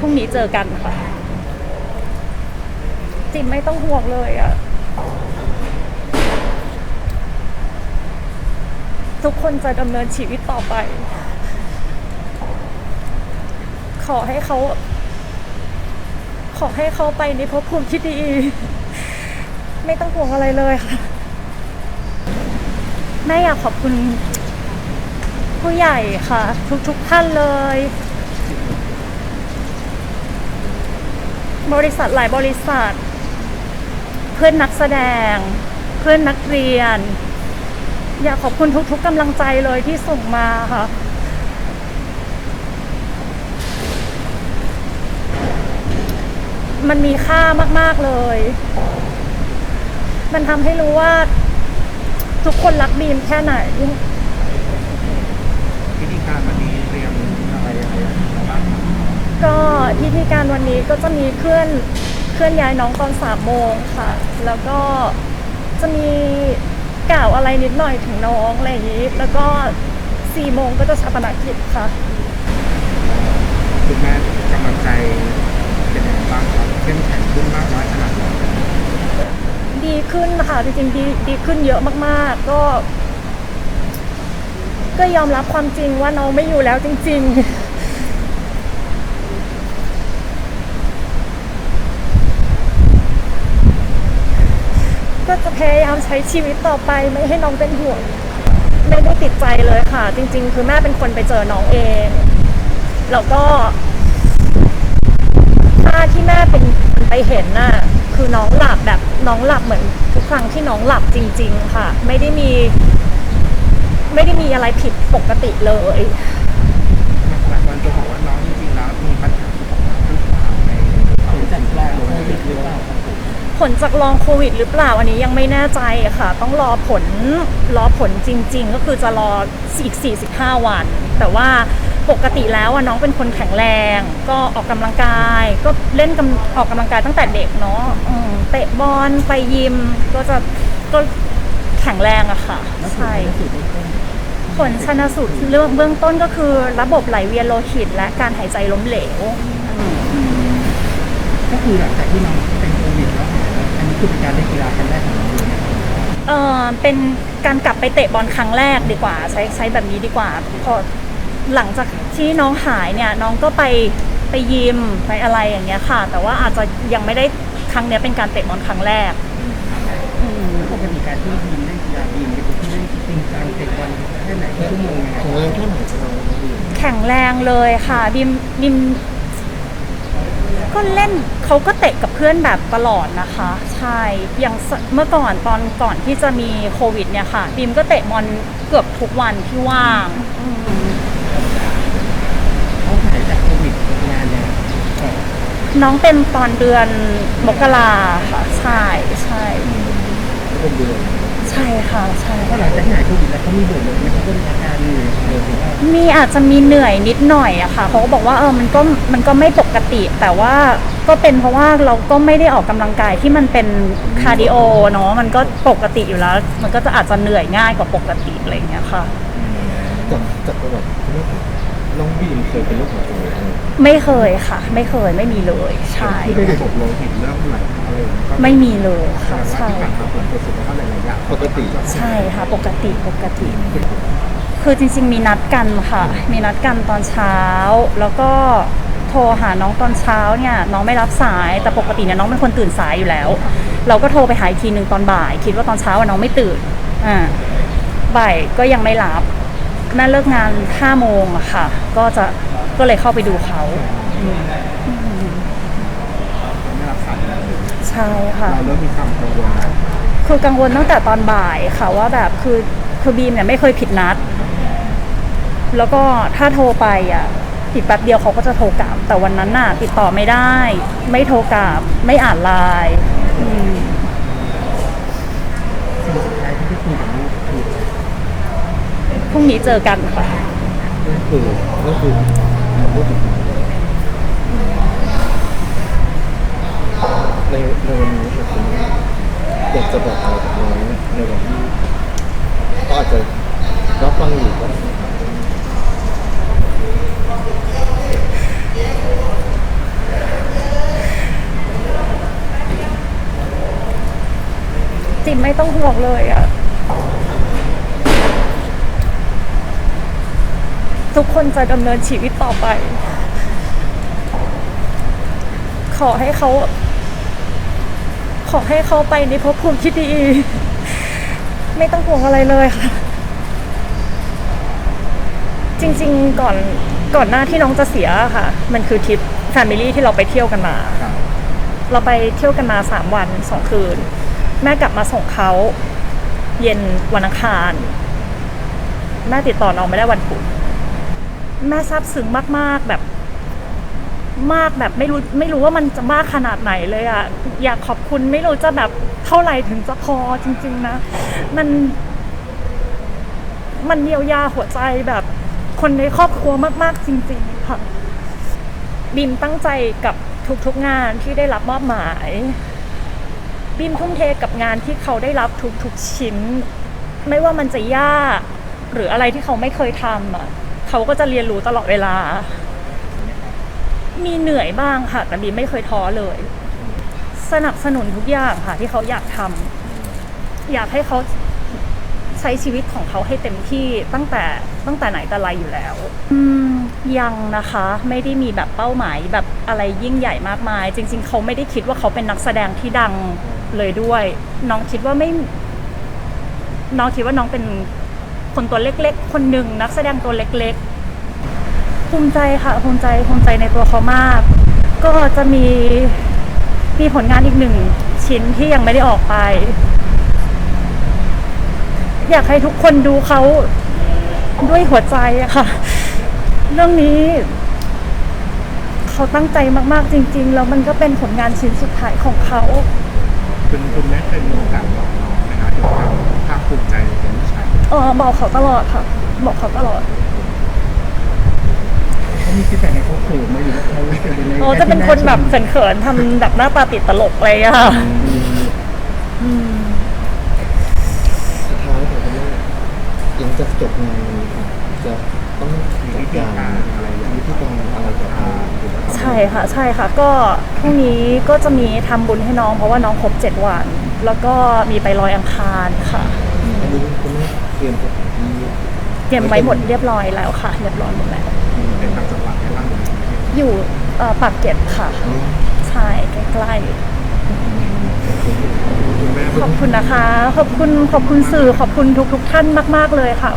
พรุ่งนี้เจอกันค่ะ จิมไม่ต้องห่วงเลยอะทุกคนจะดำเนินชีวิตต่อไป ขอให้เขา ขอให้เขาไปในภพภูมิที่ดี ไม่ต้องห่วงอะไรเลยค่ะ แม่อยากขอบคุณผู้ใหญ่ค่ะ ทุกๆท่านเลย บริษัทหลายบริษัท เพื่อนนักแสดง เพื่อนนักเรียน อยากขอบคุณทุกๆกำลังใจเลยที่ส่งมาค่ะมันมีค่ามาก ๆ เลย มันทำให้รู้ว่า ทุกคนรักบีมแค่ไหน พิธีการวันนี้เตรียมอะไรยังไงบ้างครับ ก็พิธี การวันนี้ก็จะมีเคลื่อนเคลื่อนย้ายน้องตอนสามโมงค่ะ แล้วก็จะมีกล่าวอะไรนิดหน่อยถึงน้องอะไรอย่างนี้ แล้วก็สี่โมงก็จะชาปนกิจค่ะ คุณแม่กำลังใจเป็นยังไงบ้างครับเข้มแข็งขึ้นมากน้อยขนาดไหนดีขึ้นค่ะจริงๆดีดีขึ้นเยอะมากๆ ก็ ก็ยอมรับความจริงว่าน้องไม่อยู่แล้วจริง ๆ ก็จะพยายามใช้ชีวิตต่อไปไม่ให้น้องเป็นห่วงไม่ได้ติดใจเลยค่ะ จริง ๆ คือแม่เป็นคนไปเจอน้องเอง แล้วก็ถ้าที่แม่เป็นไปเห็นน่ะคือน้องหลับแบบน้องหลับเหมือนทุกครั้งที่น้องหลับจริง ๆ ค่ะ ไม่ได้มี ไม่ได้มีอะไรผิดปกติเลย ผมผลจากลองโควิดหรือเปล่าอันนี้ยังไม่แน่ใจค่ะ ต้องรอผลรอผลจริง ๆ ก็คือจะรออีก 45 วัน แต่ว่าปกติแล้วอะน้องเป็นคนแข็งแรง ก็ออกกำลังกาย ก็เล่นกำออกกำลังกายตั้งแต่เด็กเนาะอืมเตะบอลไปยิมก็จะก็แข็งแรงอะค่ะใช่ผลชนสูตรเรื่องเบื้องต้นก็คือระบบไหลเวียนโลหิต และการหายใจล้มเหลวก็คือหลังจากที่น้อง คือเป็นการเล่นกีฬาครั้งแรกของน้องเลยนะครับเออเป็นการกลับไปเตะบอลครั้งแรกดีกว่า ใช้ใช้แบบนี้ดีกว่าพอหลังจากที่น้องหายเนี่ยน้องก็ไปไปยิมไปอะไรอย่างเงี้ยค่ะ แต่ว่าอาจจะยังไม่ได้ครั้งเนี้ยเป็นการเตะบอลครั้งแรกอืมปกติการที่บีมเล่นกีฬาบีมเป็นคนที่เล่นจริงจังเตะบอลแค่ไหนกี่ชั่วโมงยังไงแข็งแรงแค่ไหนจะลองดูแข็งแรงเลยค่ะบิมบิม ก็เล่นเขาก็เตะกับเพื่อนแบบตลอดนะคะ ใช่อย่างสเมื่อก่อนตอนก่อนที่จะมีโควิดเนี่ยค่ะบิมก็เตะบอลเกือบทุกวันที่ว่างอืมเขาหายจากโควิดงานเนี่ยก่อนน้องเป็นตอนเดือนมกราค่ะ ใช่ใช่เป็นเดือนใช่ค่ะใช่เพราะหลังจากที่หายโควิดแล้วเขามีบ่นเลยไหมเขาก็มีอาการเหนื่อยเลยหรือว่ามีอาจจะมีเหนื่อยนิดหน่อยอะค่ะเขาก็บอกว่าเออมันก็มันก็ไม่ปกติ แต่ว่าก็เป็นเพราะว่าเราก็ไม่ได้ออกกำลังกายที่มันเป็นคาร์ดิโอเนาะมันก็ปกติอยู่แล้ว มันก็จะอาจจะเหนื่อยง่ายกว่าปกติอะไรอย่างเงี้ยค่ะ จากจากประวัติที่ไม่ น้องบีมเคยเป็นโรคหัวใจไหมไม่เคยค่ะ ไม่เคยไม่มีเลยใช่ที่ได้ระบบโลหิตเริ่มไหลอะไรอย่างเงี้ยก็ไม่มีเลยค่ะแต่ว่าใช่ที่ผ่านมาผลตรวจสุขภาพหลายๆอย่างปกติใช่ค่ะ ปกติปกติ คือจริง ๆ มีนัดกันค่ะ มีนัดกันตอนเช้า แล้วก็โทรหาน้องตอนเช้าเนี่ยน้องไม่รับสายแต่ปกติเนี่ยน้องเป็นคนตื่นสายอยู่แล้ว เราก็โทรไปหาอีกทีหนึ่งตอนบ่าย คิดว่าตอนเช้าอะน้องไม่ตื่นอ่าบ่ายก็ยังไม่รับ แม่เลิกงานห้าโมงอะค่ะ ก็จะก็เลยเข้าไปดูเขาอืมไม่รับสายแล้วใช่ค่ะ เราเริ่มมีความกังวลแล้วคือกังวลตั้งแต่ตอนบ่ายค่ะว่าแบบคือคือบีมเนี่ยไม่เคยผิดนัด แล้วก็ถ้าโทรไปอะอีกแป๊บเดียวเขาก็จะโทรกลับ แต่วันนั้นน่ะ ติดต่อไม่ได้ ไม่โทรกลับ ไม่อ่านไลน์อืม พรุ่งนี้เจอกันค่ะก็คือก็คือในในวันนี้แบบอยากจะบอกอะไรกับน้องในวันที่เขาอาจจะรับฟังอยู่ก็จิมไม่ต้องห่วงเลยอะ ทุกคนจะดำเนินชีวิตต่อไป ขอให้เขา ขอให้เขาไปในภพภูมิที่ดี ไม่ต้องห่วงอะไรเลยค่ะ จริงๆก่อนก่อนหน้าที่น้องจะเสียค่ะ มันคือทริปแฟมิลี่ที่เราไปเที่ยวกันมาครับเราไปเที่ยวกันมาสามวันสองคืน แม่กลับมาส่งเขาเย็นวันอังคาร แม่ติดต่อน้องไม่ได้วันพุธ แม่ซาบซึ้งมาก ๆ แบบมากแบบไม่รู้ไม่รู้ว่ามันจะมากขนาดไหนเลยอะอยากขอบคุณไม่รู้จะแบบเท่าไหร่ถึงจะพอจริง ๆ นะ มัน มันเยียวยาหัวใจแบบคนในครอบครัวมาก ๆ จริง ๆ ค่ะ บิมตั้งใจกับทุก ๆ งานที่ได้รับมอบหมาย บิมทุ่มเทกับงานที่เขาได้รับทุก ๆ ชิ้น ไม่ว่ามันจะยาก หรืออะไรที่เขาไม่เคยทำอะ เขาก็จะเรียนรู้ตลอดเวลา มีเหนื่อยบ้างค่ะแต่บิมไม่เคยท้อเลย สนับสนุนทุกอย่างค่ะ ที่เขาอยากทำอยากให้เขาใช้ชีวิตของเขาให้เต็มที่ตั้งแต่ตั้งแต่ไหนแต่ไรอยู่แล้ว อืมยังนะคะ ไม่ได้มีแบบเป้าหมายแบบอะไรยิ่งใหญ่มากมาย จริง ๆ เขาไม่ได้คิดว่าเขาเป็นนักแสดงที่ดังเลยด้วย น้องคิดว่าไม่ น้องคิดว่าน้องเป็น คนตัวเล็กๆ คนหนึ่งนักแสดงตัวเล็กๆ ภูมิใจค่ะภูมิใจภูมิใจในตัวเขามาก ก็จะมีมีผลงานอีกหนึ่งชิ้นที่ยังไม่ได้ออกไป อยากให้ทุกคนดูเขาด้วยหัวใจอะค่ะ เรื่องนี้เขาตั้งใจมากๆจริง ๆ แล้วมันก็เป็นผลงานชิ้นสุดท้ายของเขา คุณคุณแม่เคยมีโอกาสบอกน้องไหมคะเกี่ยวกับความภาคภูมิใจในตัว เออบอกเขาตลอดค่ะ บอกเขาตลอดเขามีฟีดแบ็กในครอบครัวไหมหรือว่าเขาเป็นในโอ้จะเป็นคนแบบเขินๆทำแบบหน้าตาติดตลกอะไรอะค่ะอืมสุดท้ายผมว่าหลังจากจบงานนี้ครับจะต้องจัดการอะไรอย่างวิธีการอะไรต่อไปหรือว่าทำใช่ค่ะ ใช่ค่ะ ก็พรุ่งนี้ก็จะมีทำบุญให้น้องเพราะว่าน้องครบเจ็ดวัน แล้วก็มีไปลอยอังคารค่ะ อันนี้คุณแม่ เตรียมสถานที่เตรียมไว้หมดเรียบร้อยแล้วค่ะ เรียบร้อยหมดแล้วเป็นทางจังหวัดในบ้านหรืออยู่เอ่อปากเกร็ดค่ะอืมใช่ใกล้คุณแม่ๆขอบคุณนะคะ ขอบคุณขอบคุณสื่อขอบคุณทุกๆท่านมาก ๆเลยค่ะ